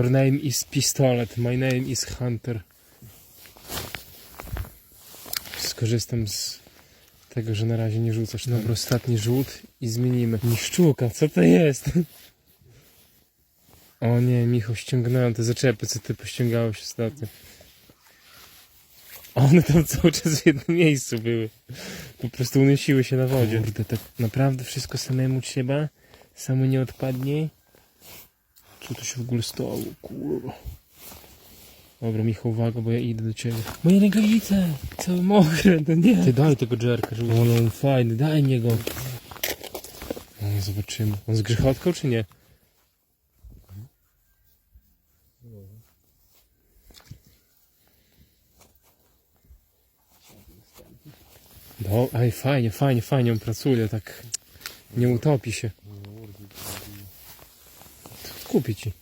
Your name is pistolet, my name is hunter. Skorzystam z tego, że na razie nie rzucasz. Dobra, ostatni rzut i zmienimy. Niszczuka, co to jest? O nie, Michał, ściągnąłem te zaczepy, co ty pościągałeś ostatnio. One tam cały czas w jednym miejscu były. Po prostu unosiły się na wodzie. Kurde, tak naprawdę wszystko samemu trzeba? Samo nie odpadnie? Co tu się w ogóle stało? Kurwa. Dobra, Michał, uwaga, bo ja idę do ciebie. Moje rękawice! Całe mokre, no nie. Ty daj tego jerka, żeby... O, no fajny, daj mnie go. No, zobaczymy. On z grzechotką, czy nie? No, aj, fajnie, fajnie, fajnie on pracuje, tak nie utopi się. купичі.